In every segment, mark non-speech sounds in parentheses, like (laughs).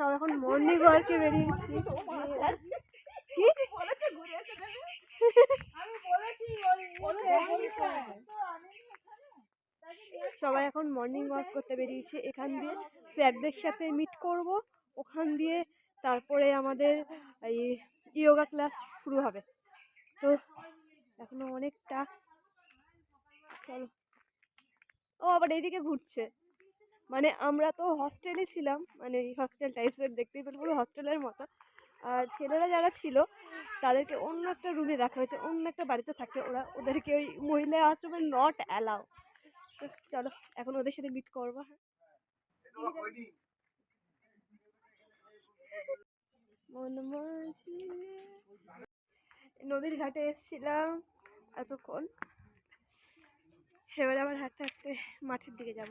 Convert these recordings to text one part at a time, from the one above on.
সব এখন মর্নিং ওয়ার্কে বেরিয়েছি। সবাই এখন মর্নিং ওয়াক করতে বেরিয়েছে। এখান দিয়ে স্যারদের সাথে মিট করব। ওখান দিয়ে তারপরে আমাদের এই ইয়োগা ক্লাস শুরু হবে। তো এখনও অনেকটা, চলো। ও, আবার এইদিকে ঘুরছে। মানে আমরা তো হস্টেলে ছিলাম মানে হস্টেল টাইপসের দেখতেই পেলে পুরো হস্টেলের মতো। আর ছেলেরা যারা ছিল, তাদেরকে অন্য একটা রুমে রাখা হয়েছে, অন্য একটা বাড়িতে থাকে ওরা ওদেরকে ওই মহিলা আশ্রমে নট অ্যালাউ তো চলো, এখন ওদের সাথে মিট করব হ্যাঁ। নদীর ঘাটে এসেছিলাম, এতক্ষণ। এবারে আবার হাঁটতে হাঁটতে মাঠের দিকে যাব।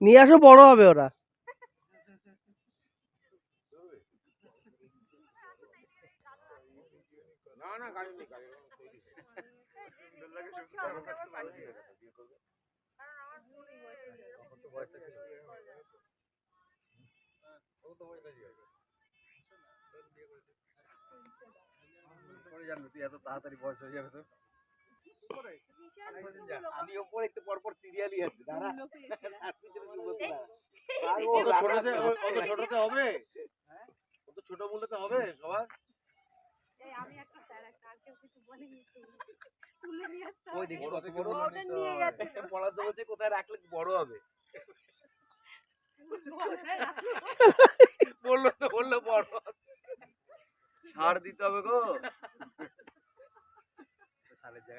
নিয়ে আসো বড় হবে ওরা। এত তাড়াতাড়ি বয়স হয়ে যাবে তো। আমি ওপরে একটু পরপর সিরিয়ালই আছি দাঁড়া তার পিছনে যুবতী দাঁড়া। আর ও অত ছোটতে অত ছোটতে হবে অত ছোট মূল্যতে হবে সবার আমি একটা স্যার একটা আর কেউ কিছু বলেনি তো। তুলে নিয়ে আসতে ওই হবে। দেখি কত বড় ওদের নিয়ে গেছে পড়াতে বলছে কোথায় রাখলে বড় হবে বলল তো বলল বড় ছাড় দিতে হবে গো সালের জায়গায় দাঁড়িয়ে আছে চলো না এই মুলো গাছ মুলো গাছ না, মুলো না, এটা গাজর। গাজর খাব কখন? হয়নি।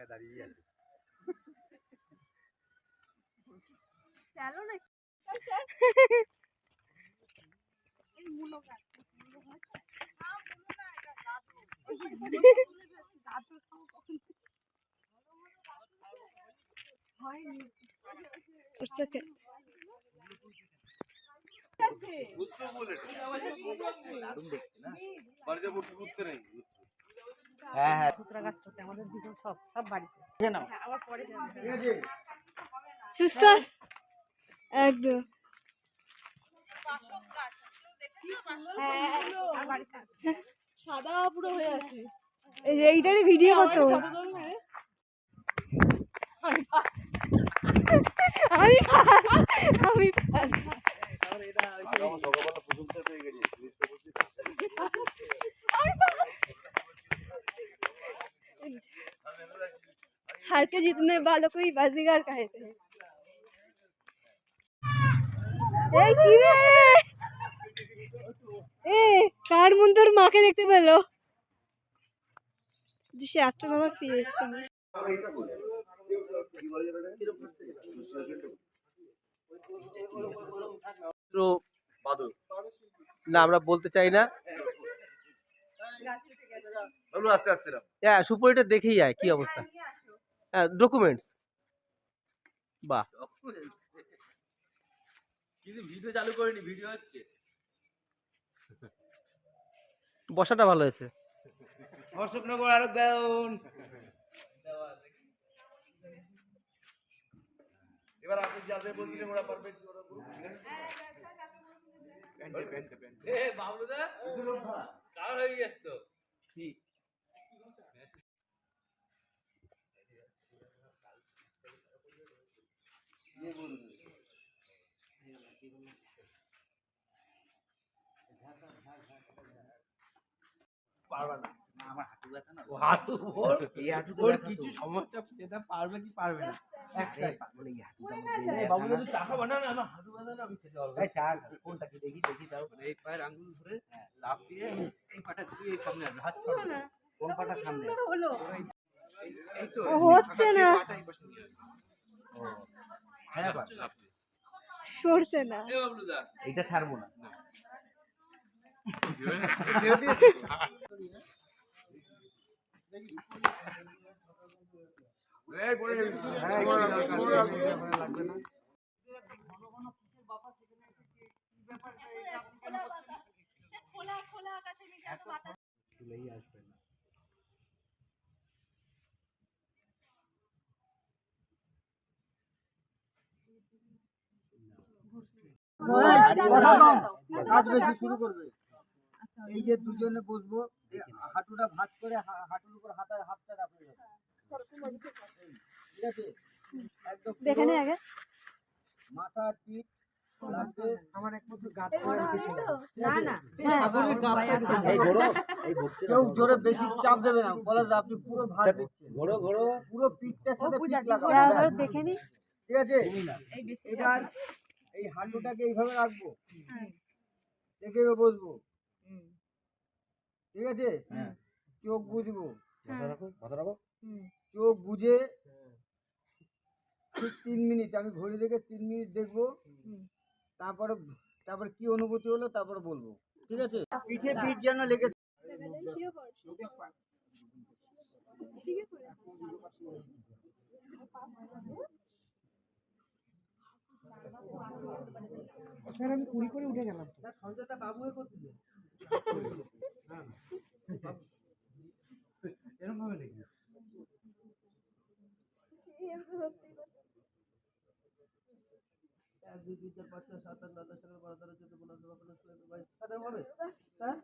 সরষে ক্ষেত। ঘুরতে বলে দারুণ দেখতে না বাড়িতে বসে ঘুরতে নেই। হ্যাঁ হ্যাঁ। খুচরা গাছ করতে আমাদের দিকে সব সব বাড়িতে। হ্যাঁ, আবার পরে সুস্থ একদম সাদা পুরো হয়ে আছে এই এইটারই ভিডিও করতে হবে। আমি আমি first। আমার সকালবেলা প্রথমটা পেয়ে গেছি জিনিসটা বুঝছি তো। हार के जीतने वालों को ही बाजीगर कहते हैं এই কি রে এ কার মন তোর মাকে দেখতে পেলো যে সে আশ্রম আবার ফিরে এসেছে তো বাদল না আমরা বলতে চাই না বাবলু আস্তে আস্তে রাখ হ্যাঁ সুপরিটা দেখেই যায় কি অবস্থা হ্যাঁ ডকুমেন্টস বাহ। কিন্তু ভিডিও চালু করিনি ভিডিও হচ্ছে। বসাটা ভালো হয়েছে। অশোকনগর আরও গাউন। এবার আপনি যাদের বলছিলেন ওরা পারফেক্ট ওরা বলুন। এ বাবলুদা? কার হয়ে গেছে তো। ঠিক। পারবে না। আমার হাঁটু ব্যথা না? হাঁটু ওর এই হাঁটুতে তো। কিছু সমস্যা সেটা পারবে কি পারবে না? একটাই। বলে এই হাঁটুটা আমার বাবু ব্যথা যদি চা না না না হাঁটু ব্যথা না আমি খেতে পারব এই চা কোনটা কি দেখি দেখি দাও। এই পায়ের আঙ্গুল ধরে লাফ দিয়ে এই পাটা দিয়ে এই সামনে আসবে হাত ছড়ো কোন পাটা সামনে? এই তো হচ্ছে না। নিয়ে আসবে। ও হ্যাঁ বা সরছে না। এ বাবলুদা এটা ছাড়বো না। কাজ বেশি শুরু করবে এই যে দুজনে বসবো হাঁটুটা ভাঁজ করে হাঁটুর উপর হাতার হাতটা রাখবে ঠিক আছে? একদম দেখে নি আগে পিঠ কেউ জোরে বেশি চাপ। দেবে না বলে আপনি পুরো ভার দিচ্ছেন ঘোড়ো ঘোড়ো পুরো পিঠটার সাথে ঠিক আছে এবার এই হাঁটুটাকে এইভাবে রাখব। দেখে বসবো। ঠিক আছে? হ্যাঁ। চোখ বুঝব রাখো চোখ বুঝে ঠিক তিন মিনিট আমি ঘড়ি দেখে তিন মিনিট দেখব। তারপরে তারপরে কি অনুভূতি হলো তারপরে বলব। ঠিক আছে? পিঠে পিঠ যেন লেগে (laughs) এক দুই তিন চার পাঁচ ছয় সাত আট নয় দশ এগারো বারো তেরো চোদ্দ পনেরো ষোলো সতেরো হবে? হ্যাঁ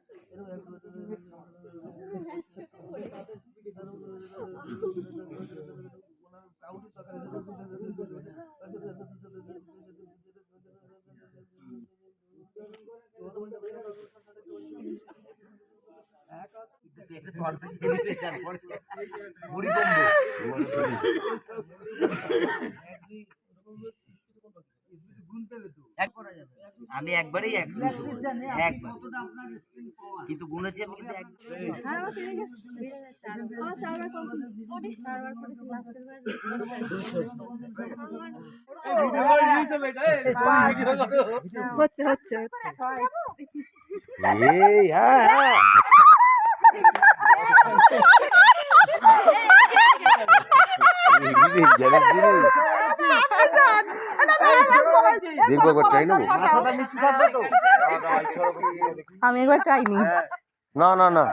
আমি একবারেই এক একবার। কিন্তু গুনেছি আমি কিন্তু হচ্ছে হচ্ছে হ্যাঁ হ্যাঁ দেখব একবার ট্রাই নেব আমি একবার ট্রাই নি না না না।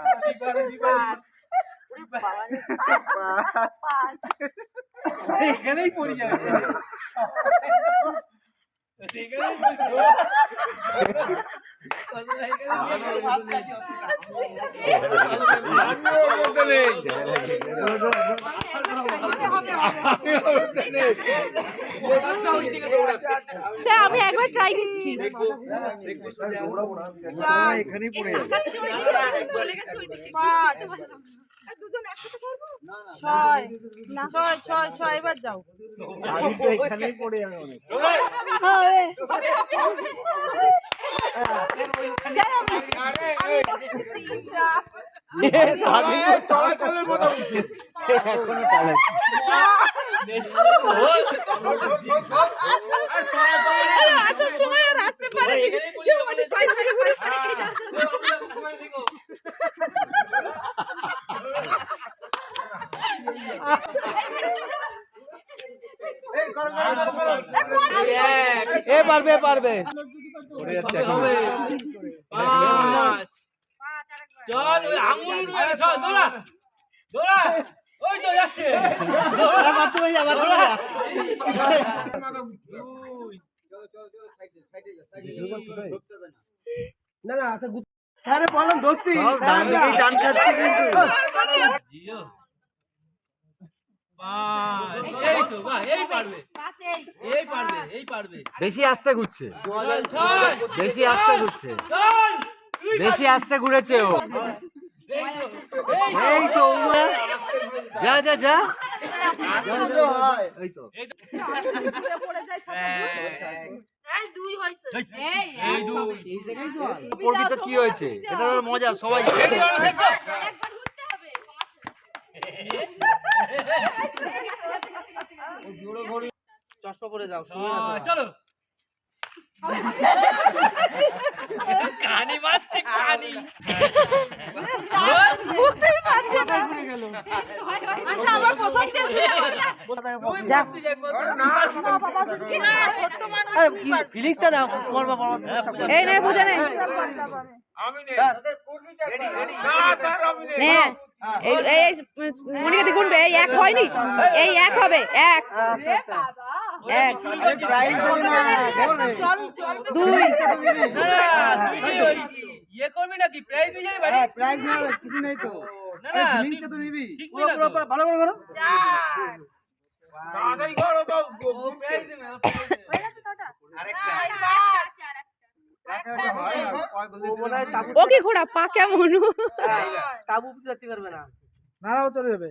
এখানেই পড়ে যাবে। এখানেই স্যার আমি একবার ট্রাই দিচ্ছি এখানেই পড়ে যাবে। ছয় ছয় ছয় ছয় এবার যাও এখানেই পড়ে যাবে অনেক আসার সময় আর আসতে পারে কেউ আমাদের পায়ে ধরে ঘুরে এ পারবে পারবে হবে পাঁচ চল ওই আঙুল উঠবে চল দৌড়া দৌড়া ওই তো যাচ্ছে না না আচ্ছা গুড আরে বললাম দোস্তি ডান দিকেই টান খাচ্ছে কিন্তু জিও পাঁচ এই তো বাহ এই পারবে এই পারবে এই পারবে। বেশি আস্তে ঘুরছে। বেশি আস্তে ঘুরছে। বেশি আস্তে ঘুরেছে ও। এই তো যা যা যা। এই তো। প্রকৃত কি হয়েছে? এটা তো মজা সবাই চশমা পরে যাও চলো। কানি মারছে কানি। আচ্ছা ফিলিংসটা দাও এই নে বুঝে নে। নে। এই এই গুনবে। এই এক হয়নি। এই এক হবে। এক। এক দুই ইয়ে করবি নাকি? প্রাইজ দিয়ে যাবি বাড়ি? প্রাইজ না কিছু নেই তো। না না তো নিবি। পুরো পুরো পুরো ভালো করে করো। তাড়াতাড়ি করো তো প্রাইজ দেবে ও কি ঘোড়া? পা কেমন তাবু যেতে পারবে না। নাড়াও চলে যাবে।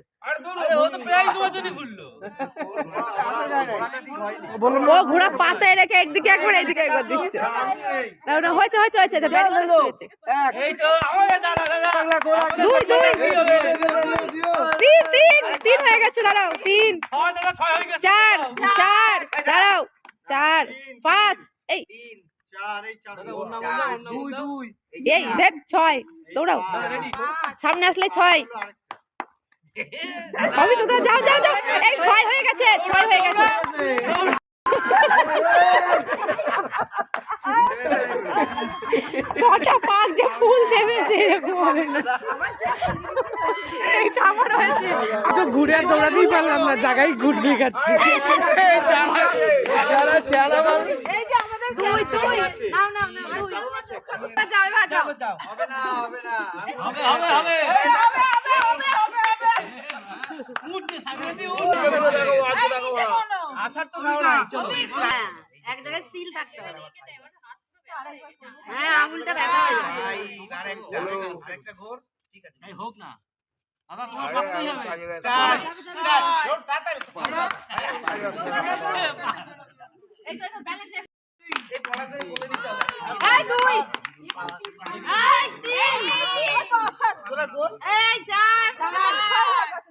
ঘোড়া পাতায় রেখে একদিকে একবার এইদিকে একবার দিচ্ছে। হয়েছে হয়েছে হয়েছে দুই দুই তিন তিন তিন হয়ে গেছে দাঁড়াও তিন। হয়ে চার চার দাঁড়াও চার পাঁচ এই। দুই দুই। এই দেখ ছয় দৌড়াও। সামনে আসলে ছয়। আমি তো যাও যাও যাও। এই ছয় হয়ে গেছে ছয় হয়ে গেছে। ছটা পাঁচ যে ফুল দেবে সেরকম হবে না। এইটা আমার হয়েছে। তো ঘুরে আর দৌড়াতেই পারলাম না জায়গায় ঘুরবি খাচ্ছি যারা শেয়ালা মাল এই যে আমাদের দুই দুই নাও নাও নাও যাও যাও হবে হবে হবে উঠতে দেখো আজ আছাড় তো খাও না চলো হ্যাঁ, এক জায়গায় স্টিল থাকতে হবে হ্যাঁ আঙুলটা ব্যথা হয়ে যাবে এই হোক না দাদা তোমার পাকতেই হবে স্টার্ট স্টার্ট তাড়াতাড়ি এই দুই এই তিন এই চার না না এখন আর কোন আর আরে আঙ্গুল এই যে এই যে এই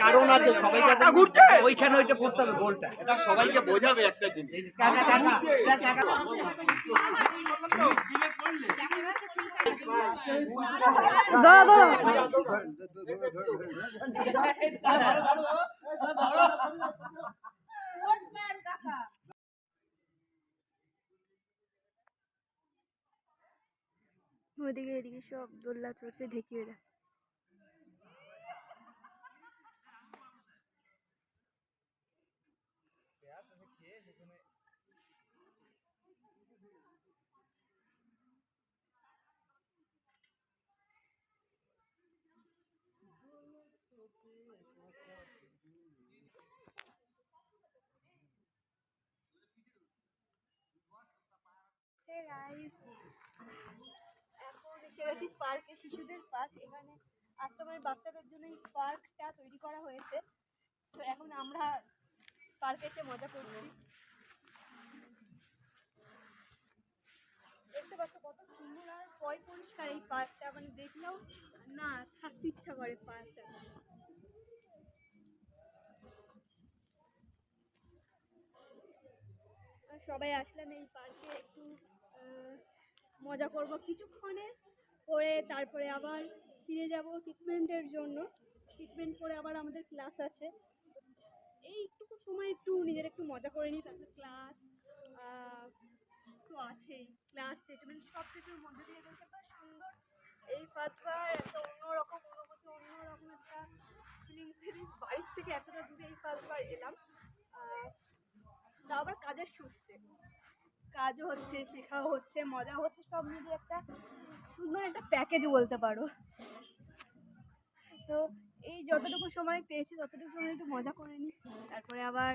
কারণ আছে সবাই ঘুরছে ওইখানে ওইটা করতে হবে গোলটা এটা সবাইকে বোঝাবে একটা জিনিস কাকা কাকা স্যার কাকা দাও দাও ওদিকে এদিকে সব দোল্লা চড়ছে ঢেকিয়ে এখন এসে গেছি পার্কে শিশুদের পার্ক, এখানে আশ্রমের বাচ্চাদের জন্য এই পার্কটা তৈরি করা হয়েছে। তো এখন আমরা পার্কে এসে মজা করছি। দেখতে পাচ্ছ কত সুন্দর আর পয় পরিষ্কার এই পার্কটা মানে দেখলেও না, থাকতে ইচ্ছা করে পার্কটা। সবাই আসলাম এই পার্কে একটু মজা করব। কিছুক্ষণে করে তারপরে আবার ফিরে যাব ট্রিটমেন্টের জন্য। ট্রিটমেন্ট করে আবার আমাদের ক্লাস আছে। এইটুকু সময় একটু নিজের একটু মজা করে নিই তারপর ক্লাস তো আছেই। ক্লাস ট্রিটমেন্ট সব কিছুর মধ্যে দিয়ে গেছে তো সুন্দর এই ফার্স্টবার একটা অন্যরকম অনুভূতি অন্যরকম একটা ফিলিংস বাড়ির থেকে এতটা দূরে এই ফার্স্টবার এলাম। আহ, কাজও হচ্ছে শেখাও হচ্ছে মজা হচ্ছে সব মিলিয়ে একটা সুন্দর একটা প্যাকেজ বলতে পারো। তো এই যতটুকু সময় পেয়েছি ততটুকু সময় একটু মজা করে নিই তারপরে আবার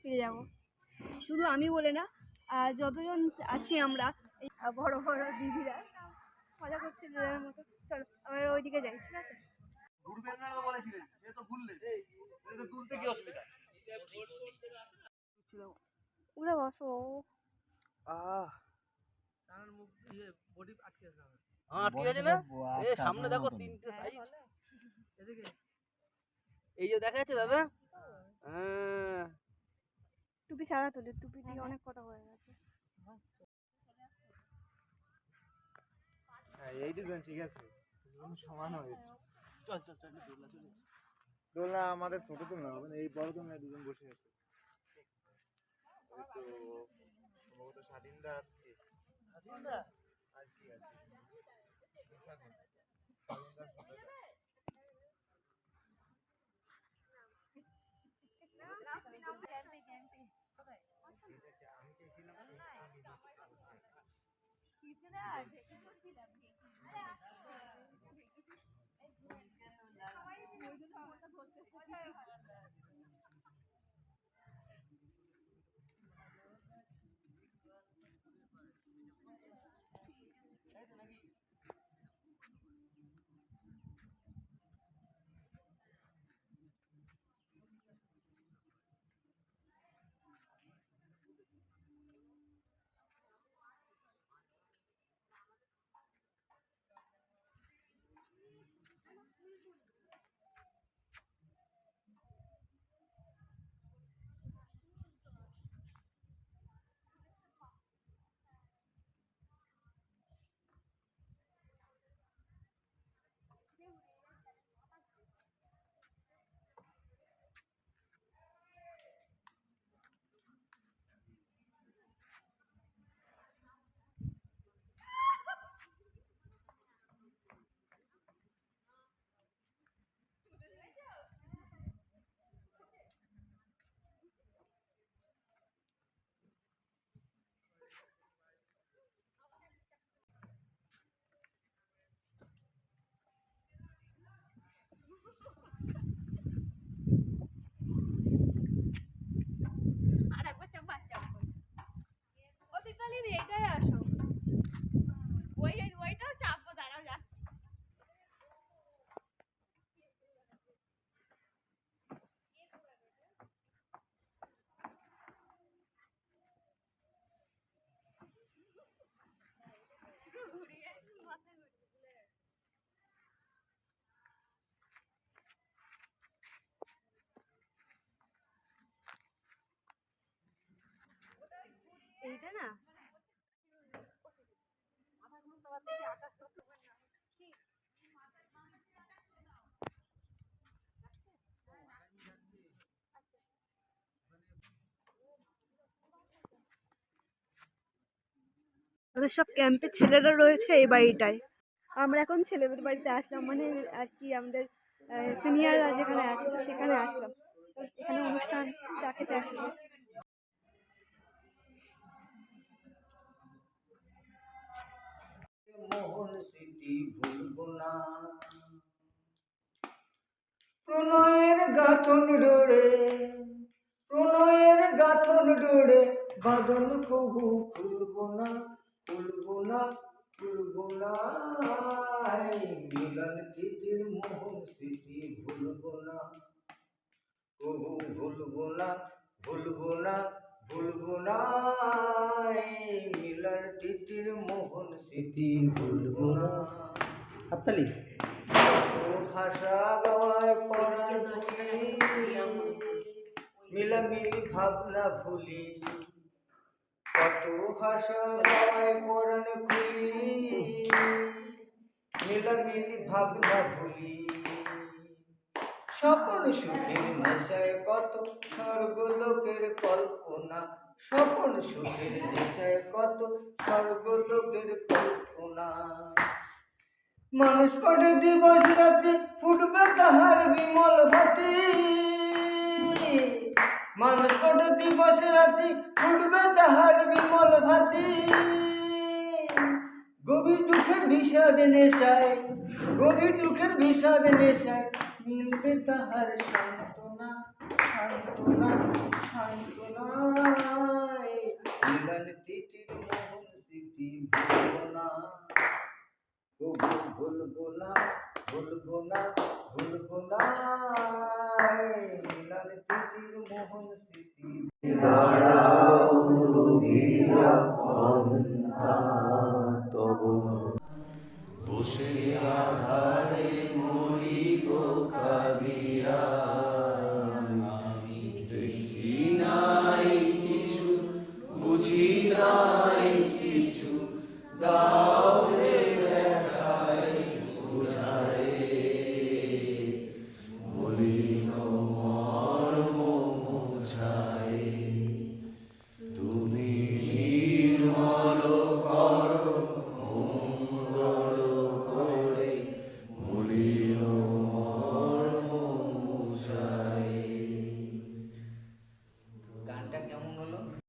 ফিরে যাব। শুধু আমি বলে না আর যতজন আছি আমরা এই বড় বড় দিদিরা মজা করছে যার মতো। চলো আমরা ওইদিকে যাই ঠিক আছে? ঘুরবেন না তো বলেছিলেন সে তো ঘুরলেন এটা তুলতে কি অসুবিধা। উড়ে বসো আহ তার মুখ দিয়ে বডি আটকে আছে হ্যাঁ ঠিক আছে না? সামনে দেখো তিনটে সাইজ এদিকে। এই যে দেখা যাচ্ছে দাদা? হ্যাঁ। টুপি ছাড়া তোলে টুপি দিয়ে অনেক কথা হয়ে গেছে। হ্যাঁ এই দুজন ঠিক আছে। সমান হবে। চল চল চল দোলা চল দোলনা আমাদের ছোট তো না হবে না, এই বড় তো না দুজন বসে আছে। ওই তো সম্ভবত স্বাধীনদা আর কে? স্বাধীনদা আর কি আছে? আর আমাদের সব ক্যাম্পের ছেলেরা রয়েছে এই বাড়িটায়। আমরা এখন ছেলেদের বাড়িতে আসলাম মানে আর কি আমাদের সিনিয়ররা যেখানে আছে, তো সেখানে আসলাম। এখানে অনুষ্ঠান, চা খেতে আসলাম। প্রণয়ের গাথন ডোরে, প্রণয়ের গাথন ডোরে বাদন কবু খুলবো না। খুলবো না খুলবো না মিলন মোহন স্মৃতি ভুলবো না কবু ভুলবো না ভুলবো না ভুলবো না স্মৃতি ভুলবো না ভাষা গাওয়ায় ভুলি মিলামিলি ভাবনা ভুলি, কত ভাষা ভাবনা ভুলি স্বপন সুখের নেশায় কত স্বর্গলোকের কল্পনা। স্বপন সুখের নেশায় কত স্বর্গলোকের কল্পনা। মানুষ পটে দিবস রাতে, ফুটবে তাহার বিমল ভাতি মানুষ বড় দিবস রাতি, ফুটবে তাহার বিমল ভাতি গভীর দুঃখের বিষাদ নেশায়, গভীর দুঃখের বিষাদ নেশায় মিলবে তাহার সান্ত্বনা সান্ত্বনা, সান্ত্বনায়। মিলন তিথির মোহন স্মৃতি ভুলবো না ও ভুল ভুলবো না ভুলবো মিলন তিথির মোহন স্মৃতি সে আধারে মরি গো কাঁদি